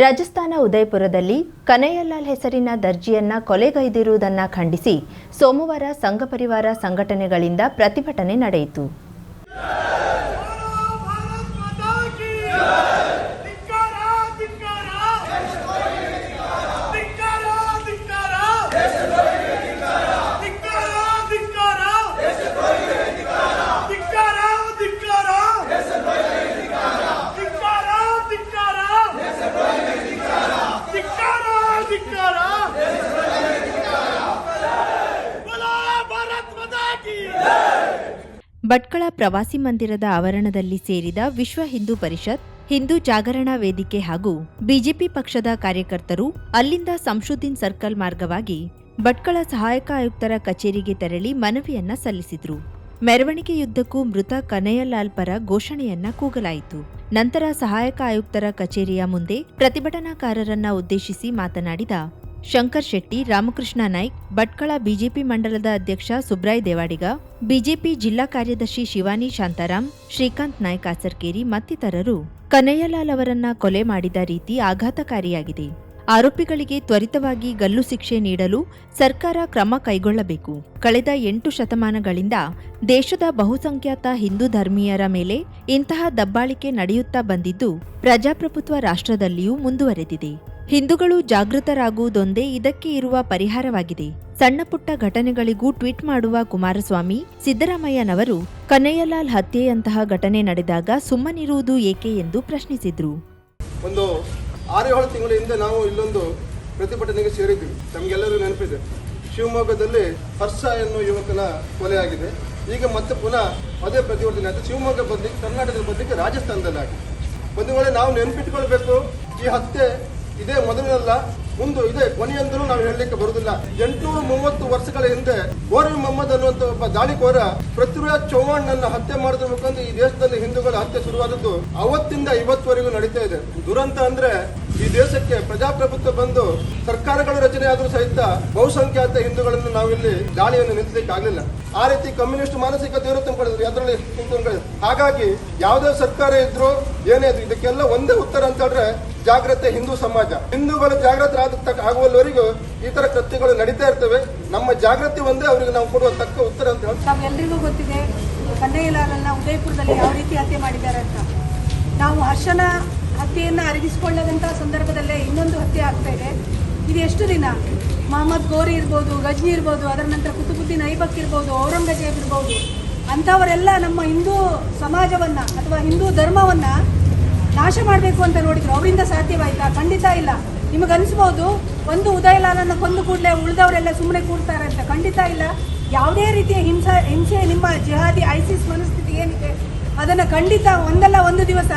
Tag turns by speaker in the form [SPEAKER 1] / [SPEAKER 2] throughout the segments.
[SPEAKER 1] ರಾಜಸ್ಥಾನ ಉದಯಪುರದಲ್ಲಿ ಕನಯ್ಯಲಾಲ್ ಹೆಸರಿನ ದರ್ಜಿಯನ್ನ ಕೊಲೆಗೈದಿರುವುದನ್ನ ಖಂಡಿಸಿ ಸೋಮವಾರ ಸಂಘ ಪರಿವಾರ ಸಂಘಟನೆಗಳಿಂದ ಪ್ರತಿಭಟನೆ ನಡೆಯಿತು. ಭಟ್ಕಳ ಪ್ರವಾಸಿ ಮಂದಿರದ ಆವರಣದಲ್ಲಿ ಸೇರಿದ ವಿಶ್ವ ಹಿಂದೂ ಪರಿಷತ್, ಹಿಂದೂ ಜಾಗರಣಾ ವೇದಿಕೆ ಹಾಗೂ ಬಿಜೆಪಿ ಪಕ್ಷದ ಕಾರ್ಯಕರ್ತರು ಅಲ್ಲಿಂದ ಸಂಶುದ್ದೀನ್ ಸರ್ಕಲ್ ಮಾರ್ಗವಾಗಿ ಭಟ್ಕಳ ಸಹಾಯಕ ಆಯುಕ್ತರ ಕಚೇರಿಗೆ ತೆರಳಿ ಮನವಿಯನ್ನ ಸಲ್ಲಿಸಿದ್ರು. ಮೆರವಣಿಗೆಯುದ್ದಕ್ಕೂ ಮೃತ ಕನಯ್ಯಲಾಲ್ ಪರ ಘೋಷಣೆಯನ್ನ ಕೂಗಲಾಯಿತು. ನಂತರ ಸಹಾಯಕ ಆಯುಕ್ತರ ಕಚೇರಿಯ ಮುಂದೆ ಪ್ರತಿಭಟನಾಕಾರರನ್ನ ಉದ್ದೇಶಿಸಿ ಮಾತನಾಡಿದ ಶಂಕರ್ ಶೆಟ್ಟಿ, ರಾಮಕೃಷ್ಣ ನಾಯ್ಕ್, ಭಟ್ಕಳ ಬಿಜೆಪಿ ಮಂಡಲದ ಅಧ್ಯಕ್ಷ ಸುಬ್ರಾಯ್ ದೇವಾಡಿಗ, ಬಿಜೆಪಿ ಜಿಲ್ಲಾ ಕಾರ್ಯದರ್ಶಿ ಶಿವಾನಿ ಶಾಂತಾರಾಮ್ ಶ್ರೀಕಾಂತ್ ನಾಯ್ಕ್ ಆಸರ್ಕೇರಿ ಮತ್ತಿತರರು. ಕನಯ್ಯಲಾಲ್ ಅವರನ್ನ ಕೊಲೆ ಮಾಡಿದ ರೀತಿ ಆಘಾತಕಾರಿಯಾಗಿದೆ. ಆರೋಪಿಗಳಿಗೆ ತ್ವರಿತವಾಗಿ ಗಲ್ಲು ಶಿಕ್ಷೆ ನೀಡಲು ಸರ್ಕಾರ ಕ್ರಮ ಕೈಗೊಳ್ಳಬೇಕು. ಕಳೆದ ಎಂಟು ಶತಮಾನಗಳಿಂದ ದೇಶದ ಬಹುಸಂಖ್ಯಾತ ಹಿಂದೂ ಧರ್ಮೀಯರ ಮೇಲೆ ಇಂತಹ ದಬ್ಬಾಳಿಕೆ ನಡೆಯುತ್ತಾ ಬಂದಿದ್ದು ಪ್ರಜಾಪ್ರಭುತ್ವ ರಾಷ್ಟ್ರದಲ್ಲಿಯೂ ಮುಂದುವರೆದಿದೆ. ಹಿಂದೂಗಳು ಜಾಗೃತರಾಗುವುದೊಂದೇ ಇದಕ್ಕೆ ಇರುವ ಪರಿಹಾರವಾಗಿದೆ. ಸಣ್ಣಪುಟ್ಟ ಘಟನೆಗಳಿಗೂ ಟ್ವೀಟ್ ಮಾಡುವ ಕುಮಾರಸ್ವಾಮಿ, ಸಿದ್ದರಾಮಯ್ಯನವರು ಕನ್ನಯ್ಯಲಾಲ್ ಹತ್ಯೆಯಂತಹ ಘಟನೆ ನಡೆದಾಗ ಸುಮ್ಮನಿರುವುದು ಏಕೆ ಎಂದು ಪ್ರಶ್ನಿಸಿದ್ರು.
[SPEAKER 2] ಒಂದು ಆರು ಏಳು ತಿಂಗಳ ಹಿಂದೆ ನಾವು ಇಲ್ಲೊಂದು ಪ್ರತಿಭಟನೆಗೆ ಸೇರಿದ್ವಿ. ನಮಗೆಲ್ಲರೂ ನೆನಪಿದೆ. ಶಿವಮೊಗ್ಗದಲ್ಲಿ ಹರ್ಷ ಎನ್ನುವ ಯುವಕನ ಕೊಲೆಯಾಗಿದೆ ಈಗ ಮತ್ತೆ ಪುನಃ ಅದೇ ಪ್ರತಿಭಟನೆ ಆಯಿತು. ಶಿವಮೊಗ್ಗ ಬದಲಿಗೆ ಕರ್ನಾಟಕದ ಬದಲಿಗೆ ರಾಜಸ್ಥಾನದಲ್ಲಿ ಆಗಿದೆ ಒಂದು ವೇಳೆ ನಾವು ನೆನಪಿಟ್ಕೊಳ್ಬೇಕು, ಈ ಹತ್ಯೆ ಇದೇ ಮೊದಲಿನಲ್ಲ, ಮುಂದೆ ಇದೆ ಕೊನೆಯಂದರೂ ನಾವು ಹೇಳಲಿಕ್ಕೆ ಬರುವುದಿಲ್ಲ. ಎಂಟುನೂರ ಮೂವತ್ತು ವರ್ಷಗಳ ಹಿಂದೆ ಗೋರಿ ಮೊಹಮ್ಮದ್ ಅನ್ನುವಂಥ ಒಬ್ಬ ದಾಳಿಕೋರ ಪೃಥ್ವಿರಾಜ್ ಚೌಹಾಣ್ ನನ್ನ ಹತ್ಯೆ ಮಾಡಿರ್ಬೇಕಂದ್ರೆ ಈ ದೇಶದಲ್ಲಿ ಹಿಂದೂಗಳ ಹತ್ಯೆ ಶುರುವಾದದ್ದು ಅವತ್ತಿಂದ ಇವತ್ತುವರೆಗೂ ನಡೀತಾ ಇದೆ. ದುರಂತ ಅಂದ್ರೆ ಈ ದೇಶಕ್ಕೆ ಪ್ರಜಾಪ್ರಭುತ್ವ ಬಂದು ಸರ್ಕಾರಗಳು ರಚನೆ ಆದರೂ ಸಹಿತ ಬಹುಸಂಖ್ಯಾತ ಹಿಂದೂಗಳನ್ನು ನಾವಿಲ್ಲಿ ದಾಳಿಯನ್ನು ನಿಲ್ಲಿಸಲಿಕ್ಕೆ ಆಗಲಿಲ್ಲ ಆ ರೀತಿ ಕಮ್ಯುನಿಸ್ಟ್ ಮಾನಸಿಕತೆಯನ್ನು ಪಡೆದ್ರು. ಅದರಲ್ಲಿ ಹಾಗಾಗಿ ಯಾವುದೇ ಸರ್ಕಾರ ಇದ್ರು ಏನೇ ಇದ್ರು ಇದಕ್ಕೆಲ್ಲ ಒಂದೇ ಉತ್ತರ ಅಂತ ಹೇಳಿದ್ರೆ ಜಾಗ್ರತೆ ಹಿಂದೂ ಸಮಾಜ. ಹಿಂದೂಗಳು ಜಾಗೃತರಾದ ತಕ್ಕ ಆಗುವವರೆಗೂ ಈ ತರ ಕೃತ್ಯಗಳು ನಡೀತಾ ಇರ್ತವೆ. ನಮ್ಮ ಜಾಗೃತಿ ಒಂದೇ, ಅವರಿಗೆ ನಾವು ಕೊಡುವ ತಕ್ಕ ಉತ್ತರ ಅಂತ ಹೇಳಿ.
[SPEAKER 3] ನಮ್ಗೆಲ್ರಿಗೂ ಗೊತ್ತಿದೆ ಕನ್ನಯ್ಯಲಾಲನ್ನ ಉದಯಪುರದಲ್ಲಿ ಯಾವ ರೀತಿ ಹತ್ಯೆ ಮಾಡಿದ್ದಾರೆ ಅಂತ. ನಾವು ಹರ್ಷನ ಹತ್ಯೆಯನ್ನು ಅರಗಿಸಿಕೊಳ್ಳದಂಥ ಸಂದರ್ಭದಲ್ಲೇ ಇನ್ನೊಂದು ಹತ್ಯೆ ಆಗ್ತಾ ಇದೆ. ಇದು ಎಷ್ಟು ದಿನ? ಮೊಹಮ್ಮದ್ ಗೋರಿ ಇರ್ಬೋದು, ಗಜ್ನಿ ಇರ್ಬೋದು, ಅದರ ನಂತರ ಕುತುಬುದ್ದೀನ್ ಐಬಕ್ ಇರ್ಬೋದು, ಔರಂಗಜೇಬ್ ಇರ್ಬೋದು, ಅಂಥವರೆಲ್ಲ ನಮ್ಮ ಹಿಂದೂ ಸಮಾಜವನ್ನು ಅಥವಾ ಹಿಂದೂ ಧರ್ಮವನ್ನು ನಾಶ ಮಾಡಬೇಕು ಅಂತ ನೋಡಿದ್ರು. ಅವರಿಂದ ಸಾಧ್ಯವಾಯ್ತಾ? ಖಂಡಿತ ಇಲ್ಲ. ನಿಮಗೆ ಅನಿಸ್ಬೋದು, ಒಂದು ಉದಯಲಾಲನ್ನು ಕೊಂದು ಕೂಡಲೇ ಉಳಿದವರೆಲ್ಲ ಸುಮ್ಮನೆ ಕೂಡ್ತಾರೆ ಅಂತ? ಖಂಡಿತ ಇಲ್ಲ. ಯಾವುದೇ ರೀತಿಯ ಹಿಂಸಾ, ಹಿಂಸೆ, ನಿಮ್ಮ ಜಿಹಾದಿ, ಐಸಿಸ್ ಮನಸ್ಥಿತಿ ಏನಿದೆ, ಅದನ್ನು ಖಂಡಿತ ಒಂದಲ್ಲ ಒಂದು ದಿವಸ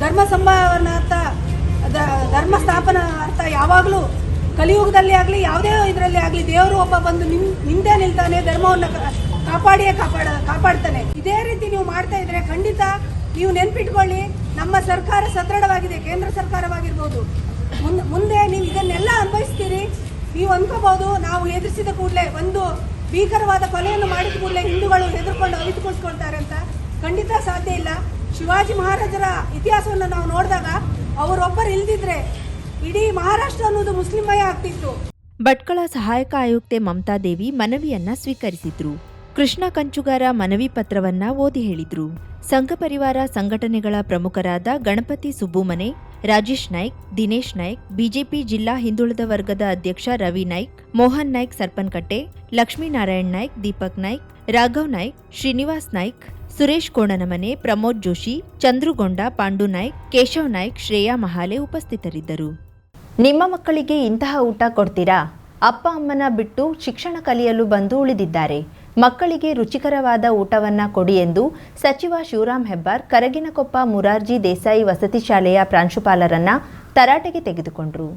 [SPEAKER 3] ಧರ್ಮ ಸಂಭಾವನಾರ್ಥ ದ- ಧರ್ಮ ಸ್ಥಾಪನಾರ್ಥ ಯಾವಾಗಲೂ ಕಲಿಯುಗದಲ್ಲಿ ಆಗಲಿ, ಯಾವುದೇ ಇದರಲ್ಲಿ ಆಗಲಿ ದೇವರು ಒಬ್ಬ ಬಂದು ನಿಮ್, ನಿಂದೆ ನಿಲ್ತಾನೆ, ಧರ್ಮವನ್ನು ಕಾಪಾಡಿಯೇ ಕಾಪಾಡ, ಕಾಪಾಡ್ತಾನೆ. ಇದೇ ರೀತಿ ನೀವು ಮಾಡ್ತಾ ಇದ್ರೆ ಖಂಡಿತ ನೀವು ನೆನ್ಪಿಟ್ಕೊಳ್ಳಿ, ನಮ್ಮ ಸರ್ಕಾರ ಸದೃಢವಾಗಿದೆ, ಕೇಂದ್ರ ಸರ್ಕಾರವಾಗಿರ್ಬೋದು. ಮುಂದೆ ಮುಂದೆ ನೀವು ಇದನ್ನೆಲ್ಲ ಅನುಭವಿಸ್ತೀರಿ ನೀವು ಅನ್ಕೋಬಹುದು, ನಾವು ಎದುರಿಸಿದ ಕೂಡಲೇ ಒಂದು ಭೀಕರವಾದ ಕೊಲೆಯನ್ನು ಮಾಡಿದ ಕೂಡಲೇ ಹಿಂದೂಗಳು ಹೆದರ್ಕೊಂಡು ಅವಿತುಕೊಳ್ಸ್ಕೊಳ್ತಾರೆ ಅಂತ ಖಂಡಿತ ಸಾಧ್ಯ ಇಲ್ಲ. ಶಿವಾಜಿ ಮಹಾರಾಜರ ಇತಿಹಾಸವನ್ನು ನಾವು ನೋಡಿದಾಗ ಅವರೊಬ್ಬರು ಇಲ್ದಿದ್ರೆ ಇಡೀ ಮಹಾರಾಷ್ಟ್ರ ಅನ್ನೋದು ಮುಸ್ಲಿಮಯ ಆಗ್ತಿತ್ತು.
[SPEAKER 1] ಭಟ್ಕಳ ಸಹಾಯಕ ಆಯುಕ್ತೆ ಮಮತಾ ದೇವಿ ಮನವಿಯನ್ನ ಸ್ವೀಕರಿಸಿದ್ರು. ಕೃಷ್ಣ ಕಂಚುಗಾರ ಮನವಿ ಪತ್ರವನ್ನ ಓದಿ ಹೇಳಿದ್ರು. ಸಂಘ ಪರಿವಾರ ಸಂಘಟನೆಗಳ ಪ್ರಮುಖರಾದ ಗಣಪತಿ ಸುಬ್ಬುಮನೆ ರಾಜೇಶ್ ನಾಯ್ಕ್, ದಿನೇಶ್ ನಾಯ್ಕ್, ಬಿಜೆಪಿ ಜಿಲ್ಲಾ ಹಿಂದುಳಿದ ವರ್ಗದ ಅಧ್ಯಕ್ಷ ರವಿ ನಾಯ್ಕ್, ಮೋಹನ್ ನಾಯ್ಕ್ ಸರ್ಪನ್ಕಟ್ಟೆ, ಲಕ್ಷ್ಮೀನಾರಾಯಣ್ ನಾಯ್ಕ್, ದೀಪಕ್ ನಾಯ್ಕ್, ರಾಘವ್ ನಾಯ್ಕ್, ಶ್ರೀನಿವಾಸ್ ನಾಯ್ಕ್, ಸುರೇಶ್ ಕೋಣನಮನೆ, ಪ್ರಮೋದ್ ಜೋಶಿ, ಚಂದ್ರುಗೊಂಡ, ಪಾಂಡು ನಾಯ್ಕ್, ಕೇಶವ್ ನಾಯ್ಕ್, ಶ್ರೇಯಾ ಮಹಾಲೆ ಉಪಸ್ಥಿತರಿದ್ದರು. ನಿಮ್ಮ ಮಕ್ಕಳಿಗೆ ಇಂತಹ ಊಟ ಕೊಡ್ತೀರಾ? ಅಪ್ಪ ಅಮ್ಮನ ಬಿಟ್ಟು ಶಿಕ್ಷಣ ಕಲಿಯಲು ಬಂದು ಉಳಿದಿದ್ದಾರೆ. ಮಕ್ಕಳಿಗೆ ರುಚಿಕರವಾದ ಊಟವನ್ನ ಕೊಡಿ ಎಂದು ಸಚಿವ ಶಿವರಾಮ್ ಹೆಬ್ಬಾರ್, ಕರಗಿನಕೊಪ್ಪ ಮುರಾರ್ಜಿ ದೇಸಾಯಿ ವಸತಿ ಶಾಲೆಯ ಪ್ರಾಂಶುಪಾಲರನ್ನ ತರಾಟೆಗೆ ತೆಗೆದುಕೊಂಡರು.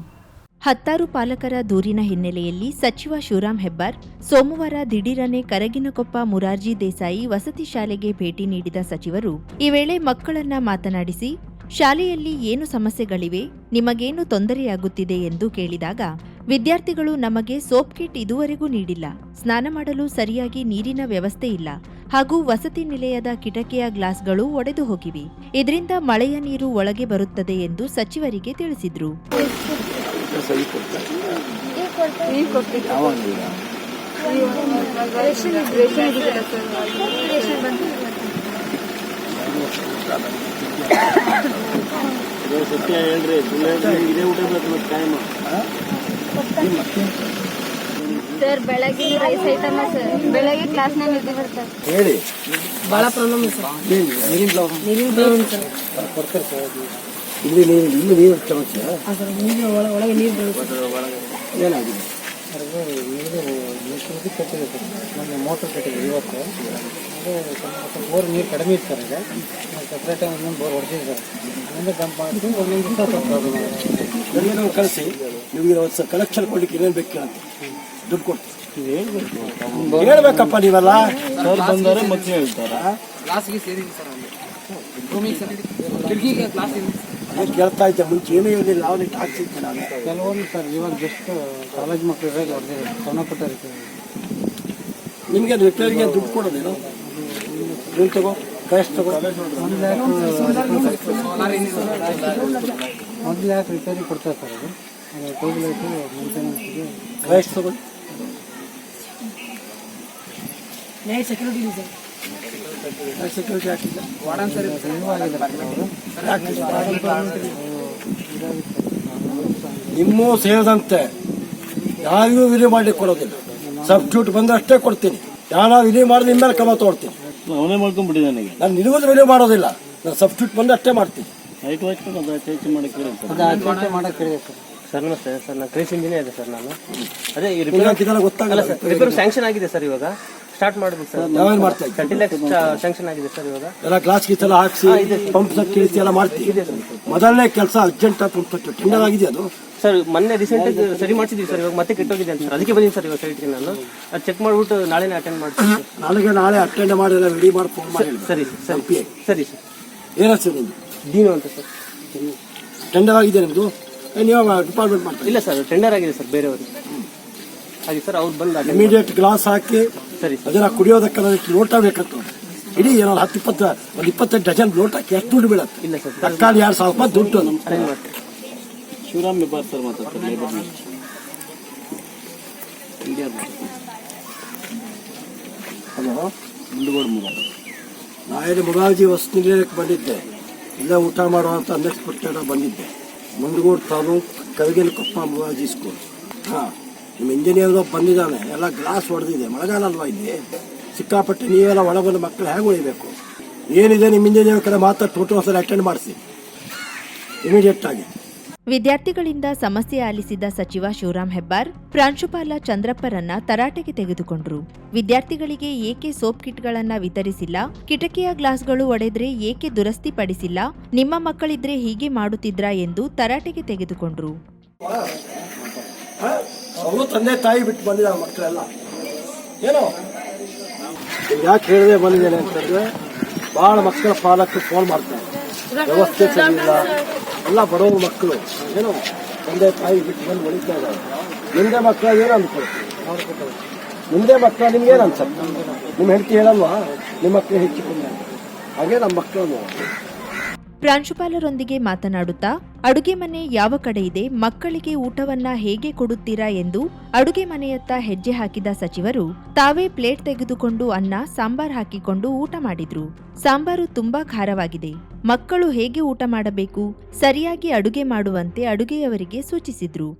[SPEAKER 1] ಹತ್ತಾರು ಪಾಲಕರ ದೂರಿನ ಹಿನ್ನೆಲೆಯಲ್ಲಿ ಸಚಿವ ಶಿವರಾಮ್ ಹೆಬ್ಬಾರ್ ಸೋಮವಾರ ದಿಢೀರನೆ ಕರಗಿನಕೊಪ್ಪ ಮುರಾರ್ಜಿ ದೇಸಾಯಿ ವಸತಿ ಶಾಲೆಗೆ ಭೇಟಿ ನೀಡಿದ ಸಚಿವರು, ಈ ವೇಳೆ ಮಕ್ಕಳನ್ನ ಮಾತನಾಡಿಸಿ, ಶಾಲೆಯಲ್ಲಿ ಏನು ಸಮಸ್ಯೆಗಳಿವೆ? ನಿಮಗೇನು ತೊಂದರೆಯಾಗುತ್ತಿದೆ? ಎಂದು ಕೇಳಿದಾಗ ವಿದ್ಯಾರ್ಥಿಗಳು ನಮಗೆ ಸೋಪ್ ಕಿಟ್ ಇದುವರೆಗೂ ನೀಡಿಲ್ಲ. ಸ್ನಾನ ಮಾಡಲು ಸರಿಯಾಗಿ ನೀರಿನ ವ್ಯವಸ್ಥೆ ಇಲ್ಲ. ಹಾಗೂ ವಸತಿ ನಿಲಯದ ಕಿಟಕಿಯ ಗ್ಲಾಸ್ಗಳು ಒಡೆದು ಹೋಗಿವೆ. ಇದರಿಂದ ಮಳೆಯ ನೀರು ಒಳಗೆ ಬರುತ್ತದೆ ಎಂದು ಸಚಿವರಿಗೆ ತಿಳಿಸಿದ್ರು.
[SPEAKER 4] ಸತ್ಯ ಹೇಳ್ರಿ
[SPEAKER 5] ಸರ್ ಬೆಳಗ್ಗೆ ರೈಸ್ ಐಟಮ್ ಸರ್ ಬೆಳಗ್ಗೆ ಕ್ಲಾಸ್ನಾಗ ನಿದ್ದೆ ಸರ್
[SPEAKER 4] ಹೇಳಿ.
[SPEAKER 6] ಭಾಳ ಪ್ರಾಬ್ಲಮ್ ಸರ್
[SPEAKER 4] ನೀರಿನ ಪ್ರಾಬ್ಲಮ್
[SPEAKER 6] ನೀರಿನ ಪ್ರಾಬ್ಲಮ್ ಸರ್
[SPEAKER 4] ಕೊಡ್ತಾರೆ ಸರ್ ಇಲ್ಲಿ ನೀರು ಇಲ್ಲಿ ನೀರು ಸಮಸ್ಯೆ.
[SPEAKER 6] ಸರ್ ನೀರು ಒಳ ಒಳಗೆ ನೀರು ಬರುತ್ತೆ
[SPEAKER 4] ಏನಾಗಿದೆ?
[SPEAKER 7] ನೀರು ಕಟ್ಟಿದೆ ಸರ್ ಮೊನ್ನೆ ಮೋಟ್ರ್ ಕಟ್ಟಿದೆ ಇವತ್ತು ಅದೇ ಬೋರ್ ನೀರು ಕಡಿಮೆ ಇತ್ತು ಸರ್ ಈಗ ಸಪ್ರೇಟ್ ಒಂದೊಂದು ಬೋರ್ ಹೊಡೆದಿದೆ ಸರ್ ಒಂದು ಡಂಪ್ ಮಾಡಿದ್ದು ಒಂದೊಂದು ದಿವಸ ಸ್ವಲ್ಪ ಪ್ರಾಬ್ಲಮ್ ಆಗಿದೆ
[SPEAKER 4] ನನಗೆ ನಾವು ಕಳಿಸಿ ನಿಮಗೆ ಒಂದು ಕಲೆಕ್ಷನ್ ಕೊಡ್ಲಿಕ್ಕೆ ಏನೇನು ಬೇಕು ಅಂತ ದುಡ್ಡು ಕೊಡ್ತೀವಿ ಹೇಳ್ಬೇಕಪ್ಪ ನೀವೆಲ್ಲ.
[SPEAKER 7] ಸರ್ ಬಂದರೆ ಮತ್ತೆ ಹೇಳ್ತಾರ?
[SPEAKER 4] ಕೇಳ್ತಾ ಇದ್ದೆ ಮುಂಚೆ ಏನೂ ಹೇಳಿಲ್ಲ ನಾವು ನಿಟ್ಟು ಹಾಕ್ಸಿದ್ದೆ ನಾನು
[SPEAKER 7] ಕೆಲವೊಂದು ಸರ್ ಇವಾಗ ಜಸ್ಟ್ ಕಾಲೇಜ್ ಮಕ್ಕಳು ಇರೋದು ಅವ್ರಿಗೆ ಸಣ್ಣ ಪುಟ್ಟ ರೀತಿ
[SPEAKER 4] ನಿಮಗೆ ರಿಪೇರಿಗೆ ದುಡ್ಡು ಕೊಡೋದೇನು? ನೀವು ತಗೋ. ಕ್ಯಾಶ್ ಲ್ಯಾಕ್
[SPEAKER 7] ಮೊದಲು ಲ್ಯಾಕ್ ರಿಪೇರಿ ಕೊಡ್ತಾರೆ ಸರ್ ಅದು ಟೂಬ್ ಲೈಟು ಮೇಂಟೆನೆನ್ಸ್ಗೆ
[SPEAKER 4] ಬೆಸ್ಟ್ ತಗೋ
[SPEAKER 6] ನೈಟ್ ಸೆಕ್ಯೂರಿಟಿ ಇದೆ. ಸರ್
[SPEAKER 4] ಸೆಕ್ಯೂರಿಟಿ ಹಾಕಿಲ್ಲ
[SPEAKER 7] ವಾರ್ಡನ್ ಸರ್ ಇವಾಗಿದೆ ಸರ್ ಅವರು
[SPEAKER 4] ನಿಮ್ಮೂ ಸೇರಿದಂತೆ ಯಾರಿಗೂ ವಿಲಿ ಮಾಡಿ ಕೊಡೋದಿಲ್ಲ. ಸಬ್ಸ್ಟ್ಯೂಟ್ ಬಂದಷ್ಟೇ ಕೊಡ್ತೀನಿ. ಯಾರು ವಿಲಿ ಮಾಡಿದ ನಿಮ್ಮ ಮೇಲೆ ಕ್ರಮ ತಗೊಳ್ತೀನಿ.
[SPEAKER 8] ಅವನೇ ಮಾಡ್ಕೊಂಡ್ಬಿಟ್ಟಿದ್ದಾನೆ ನನಗೆ
[SPEAKER 4] ನಾನು ನಿನಗೂ ಮೇಲೆ ಮಾಡೋದಿಲ್ಲ. ನಾನು ಸಬ್ಸ್ಟ್ಯೂಟ್ ಅಷ್ಟೇ ಮಾಡ್ತೀನಿ.
[SPEAKER 8] ಹೈಟ್ ವಾಚ್ ಅದು ಚೇಂಜ್ ಮಾಡಕ್ಕೆ ಹೇಳುತ್ತೆ
[SPEAKER 7] ಅದು ಅರ್ಜೆಂಟೇ ಮಾಡೋಕೆ ಹೇಳಿದೆ ಸರ್.
[SPEAKER 9] ಸರ್ ನಮಸ್ತೆ. ಸರ್ ನಾನು ಕ್ರೇಸ್ ಇಂಜಿನಿಯರ್ ಇದೆ ಸರ್ ನಾನು. ಅದೇ ಈ
[SPEAKER 4] ಇದೆಲ್ಲ ಗೊತ್ತಾಗಲ್ಲ.
[SPEAKER 9] ಸರ್ ರಿಪೇರ್ ಸ್ಯಾಂಕ್ಷನ್ ಆಗಿದೆ ಸರ್ ಇವಾಗ. ಸ್ಟಾರ್ಟ್ ಮಾಡ್ಬೇಕು ಸರ್.
[SPEAKER 4] ನಾವೇನ್ ಮಾಡ್ತಾ ಇದ್ದೀವಿ?
[SPEAKER 9] ಲ್ಯಾಕ್ಸ್ ಸ್ಯಾಂಕ್ಷನ್ ಆಗಿದೆ ಸರ್ ಇವಾಗ.
[SPEAKER 4] ಎಲ್ಲ ಗ್ಲಾಸ್ ಗೀಸ್ ಎಲ್ಲ ಹಾಕ್ಸಿ ಪಂಪ್ ಸೆಟ್ ಇಳಿಸಿ ಎಲ್ಲ ಮಾಡ್ತೀವಿ. ಮೊದಲನೇ ಕೆಲಸ ಅರ್ಜೆಂಟ್ ಪಂಪ್ ಸೆಟ್ ಟೆಂಡರ್ ಆಗಿದೆ ಅದು.
[SPEAKER 9] ಸರ್ ಮೊನ್ನೆ ರೀಸೆಂಟ್ ಆಗಿ ಸರಿ ಮಾಡ್ಸಿದ್ವಿ ಸರ್ ಇವಾಗ ಮತ್ತೆ ಕೆಟ್ಟೋಗಿದೆ ಅಂತ ಸರ್. ಅದಕ್ಕೆ ಬಂದಿದ್ದೀನಿ ಸರ್ ಇವಾಗ ಸೈಟ್ಗೆ ನಾನು. ಅದು ಚೆಕ್ ಮಾಡ್ಬಿಟ್ಟು ನಾಳೆನೇ ಅಟೆಂಡ್ ಮಾಡ್ತೀನಿ
[SPEAKER 4] ನಾಳೆಗೆ ನಾಳೆ ಅಟೆಂಡ್ ಮಾಡಿ ಎಲ್ಲ ರೆಡಿ ಮಾಡಿ ಫೋನ್ ಮಾಡಿ
[SPEAKER 9] ಸರಿ ಸರಿ ಸರಿ ಸರ್.
[SPEAKER 4] ಏನಷ್ಟು ನಿಮ್ದು?
[SPEAKER 9] ದೀನು ಅಂತ ಸರ್.
[SPEAKER 4] ಟೆಂಡರ್ ಆಗಿದೆ ನಿಮ್ಮದು ನೀವು ಡಿಪಾರ್ಟ್ಮೆಂಟ್ ಮಾಡ್ತೀವಿ
[SPEAKER 9] ಇಲ್ಲ ಸರ್ ಟೆಂಡರ್ ಆಗಿದೆ ಸರ್ ಬೇರೆಯವ್ರಿಗೆ ಹಾಗೆ ಸರ್ ಅವ್ರು ಬಂದಾಗ
[SPEAKER 4] ಇಮಿಡಿಯೇಟ್ ಗ್ಲಾಸ್ ಹಾಕಿ
[SPEAKER 9] ಸರಿ ಸರ್.
[SPEAKER 4] ಅದನ್ನ ಕುಡಿಯೋದಕ್ಕೆ ಅದಕ್ಕೆ ಲೋಟ ಬೇಕಂತ. ಇಡೀ ಏನಾದ್ರು ಹತ್ತು ಇಪ್ಪತ್ತು ಒಂದು ಇಪ್ಪತ್ತೈದು ಡಜನ್ ಲೋಟ ಹಾಕಿ ಎಷ್ಟು ದುಡ್ಡು ಬೀಳತ್ತೆ.
[SPEAKER 9] ಇಲ್ಲ ಸರ್
[SPEAKER 4] ತಕ್ಕಾಲಿ ಎರಡು ಸಾವಿರ ರೂಪಾಯಿ ದುಡ್ಡು ನಮ್ಮ
[SPEAKER 8] ಶಿವರಾಮ್ ಹೆಬ್ಬಾರ್ ಸರ್ ಮಾತಾಡ್ತಾರೆ ಲೇಬರ್ ಇಂಡಿಯಾ
[SPEAKER 4] ಹಲೋ? ವಸತಿ ನಿಲಯಕ್ಕೆ ಬಂದಿದ್ದೆ. ಇಲ್ಲ ಊಟ ಮಾಡುವಂತ ಅಂದಕ್ಕೆ ಬಂದಿದ್ದೆ. ಮುಂಡಗೋಡು ತಾನು ಕವಿಗಿನ ಕೊಪ್ಪ ಮುಗಾಜಿ ಸ್ಕೂಲ್ ಹಾಂ. ನಿಮ್ಮ ಇಂಜಿನಿಯರ್ ಬಂದಿದ್ದಾನೆ, ಎಲ್ಲ ಗ್ಲಾಸ್ ಹೊಡೆದಿದೆ ಮಳೆಗಾಲ ಅಲ್ವಾ ಇಲ್ಲಿ? ಸಿಕ್ಕಾಪಟ್ಟೆ ನೀವೆಲ್ಲ ಒಳ ಬಂದ ಮಕ್ಕಳು ಹೇಗೆ ಉಳಿಬೇಕು? ಏನಿದೆ ನಿಮ್ಮ ಇಂಜಿನಿಯರ್ ಕಡೆ ಮಾತ್ರ ಟೋಟಲ್ ಒಂದ್ಸಲ ಅಟೆಂಡ್ ಮಾಡಿಸಿ. ಇಮಿಡಿಯೇಟ್ ಆಗಿ.
[SPEAKER 1] ವಿದ್ಯಾರ್ಥಿಗಳಿಂದ ಸಮಸ್ಯೆ ಆಲಿಸಿದ ಸಚಿವ ಶಿವರಾಮ್ ಹೆಬ್ಬಾರ್, ಪ್ರಾಂಶುಪಾಲ ಚಂದ್ರಪ್ಪರನ್ನ ತರಾಟೆಗೆ ತೆಗೆದುಕೊಂಡರು. ವಿದ್ಯಾರ್ಥಿಗಳಿಗೆ ಏಕೆ ಸೋಪ್ ಕಿಟ್ಗಳನ್ನ ವಿತರಿಸಿಲ್ಲ? ಕಿಟಕಿಯ ಗ್ಲಾಸ್ಗಳು ಒಡೆದ್ರೆ ಏಕೆ ದುರಸ್ತಿ ಪಡಿಸಿಲ್ಲ ನಿಮ್ಮ ಮಕ್ಕಳಿದ್ರೆ ಹೀಗೆ ಮಾಡುತ್ತಿದ್ರಾ ಎಂದು ತರಾಟೆಗೆ ತೆಗೆದುಕೊಂಡ್ರು.
[SPEAKER 4] ಅವರು ತಂದೆ ತಾಯಿ ಬಿಟ್ಟು ಬಂದಿದ್ದಾರೆ ಮಕ್ಕಳೆಲ್ಲ. ಏನೋ? ಯಾಕೆ ಹೇಳಿದೆ ಬಂದಿದ್ದೇನೆ ಅಂತಂದ್ರೆ ಬಹಳ ಮಕ್ಕಳ ಪಾಲಕರು ಫೋನ್ ಮಾಡ್ತಾರೆ. ವ್ಯವಸ್ಥೆ ಸರಿಯಿಲ್ಲ. ಎಲ್ಲ ಬಡವರು ಮಕ್ಕಳು. ಏನೋ? ತಂದೆ ತಾಯಿ ಬಿಟ್ಟು ಬಂದು ಉಳಿತಾ ಇದ್ದಾರೆ. ಮುಂದೆ ಮಕ್ಕಳ ಏನು ಅನ್ಕೊಳ್ತೀವಿ ಮುಂದೆ ಮಕ್ಕಳ ನಿಮ್ಗೆ ಏನು ಅನ್ಸತ್ತೆ? ನಿಮ್ಮ ಹೆಂಡತಿ ಹೇಳಲ್ವಾ? ನಿಮ್ಮ ಮಕ್ಕಳು ಹೆಚ್ಚಿಕೊಂಡು ಹಾಗೆ ನಮ್ಮ ಮಕ್ಕಳು
[SPEAKER 1] ಪ್ರಾಂಶುಪಾಲರೊಂದಿಗೆ ಮಾತನಾಡುತ್ತಾ, ಅಡುಗೆ ಮನೆ ಯಾವ ಕಡೆ ಇದೆ? ಮಕ್ಕಳಿಗೆ ಊಟವನ್ನ ಹೇಗೆ ಕೊಡುತ್ತೀರಾ? ಎಂದು ಅಡುಗೆ ಮನೆಯತ್ತ ಹೆಜ್ಜೆ ಹಾಕಿದ ಸಚಿವರು, ತಾವೇ ಪ್ಲೇಟ್ ತೆಗೆದುಕೊಂಡು ಅನ್ನ, ಸಾಂಬಾರ್ ಹಾಕಿಕೊಂಡು ಊಟ ಮಾಡಿದ್ರು. ಸಾಂಬಾರು ತುಂಬಾ ಖಾರವಾಗಿದೆ. ಮಕ್ಕಳು ಹೇಗೆ ಊಟ ಮಾಡಬೇಕು? ಸರಿಯಾಗಿ ಅಡುಗೆ ಮಾಡುವಂತೆ ಅಡುಗೆಯವರಿಗೆ ಸೂಚಿಸಿದ್ರು.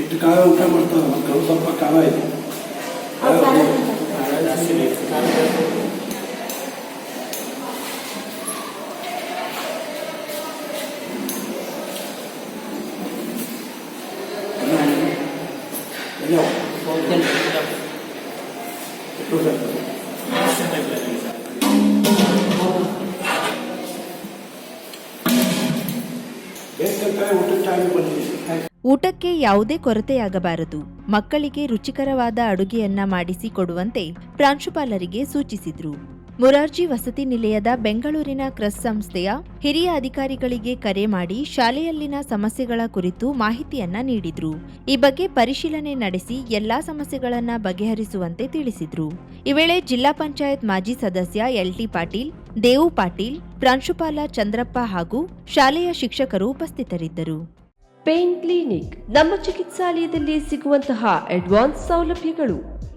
[SPEAKER 4] ಇಟ್ಟು ಕಾಲ ಊಟ ಮಾಡ್ತಾರೆ ಮಕ್ಕಳು ಸ್ವಲ್ಪ ಕಾಲ ಇದೆ.
[SPEAKER 1] ಊಟಕ್ಕೆ ಯಾವುದೇ ಕೊರತೆಯಾಗಬಾರದು. ಮಕ್ಕಳಿಗೆ ರುಚಿಕರವಾದ ಅಡುಗೆಯನ್ನ ಮಾಡಿಸಿ ಕೊಡುವಂತೆ ಪ್ರಾಂಶುಪಾಲರಿಗೆ ಸೂಚಿಸಿದ್ರು. ಮುರಾರ್ಜಿ ವಸತಿ ನಿಲಯದ ಬೆಂಗಳೂರಿನ ಕ್ರಸ್ ಸಂಸ್ಥೆಯ ಹಿರಿಯ ಅಧಿಕಾರಿಗಳಿಗೆ ಕರೆ ಮಾಡಿ ಶಾಲೆಯಲ್ಲಿನ ಸಮಸ್ಯೆಗಳ ಕುರಿತು ಮಾಹಿತಿಯನ್ನ ನೀಡಿದ್ರು. ಈ ಬಗ್ಗೆ ಪರಿಶೀಲನೆ ನಡೆಸಿ ಎಲ್ಲಾ ಸಮಸ್ಯೆಗಳನ್ನ ಬಗೆಹರಿಸುವಂತೆ ತಿಳಿಸಿದ್ರು. ಈ ವೇಳೆ ಜಿಲ್ಲಾ ಪಂಚಾಯತ್ ಮಾಜಿ ಸದಸ್ಯ ಎಲ್ಟಿ ಪಾಟೀಲ್, ದೇವು ಪಾಟೀಲ್, ಪ್ರಾಂಶುಪಾಲ ಚಂದ್ರಪ್ಪ ಹಾಗೂ ಶಾಲೆಯ ಶಿಕ್ಷಕರು ಉಪಸ್ಥಿತರಿದ್ದರು.
[SPEAKER 10] ಪೇನ್ ಕ್ಲಿನಿಕ್, ನಮ್ಮ ಚಿಕಿತ್ಸಾಲಯದಲ್ಲಿ ಸಿಗುವಂತಹ ಅಡ್ವಾನ್ಸ್ ಸೌಲಭ್ಯಗಳು.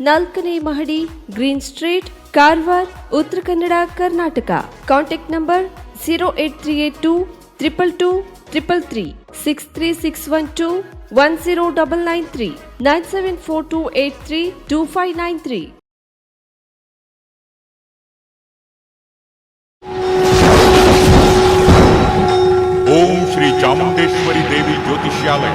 [SPEAKER 10] ನಾಲ್ಕನೇ ಮಹಡಿ green street Karwar Uttara Kannada Karnataka contact number zero eight three eight two triple two triple three six three six one two one zero double nine three nine seven four two eight three two five nine three
[SPEAKER 11] Om Shri Chamundeshwari Devi ಜ್ಯೋತಿಷ್ಯಾಲಯ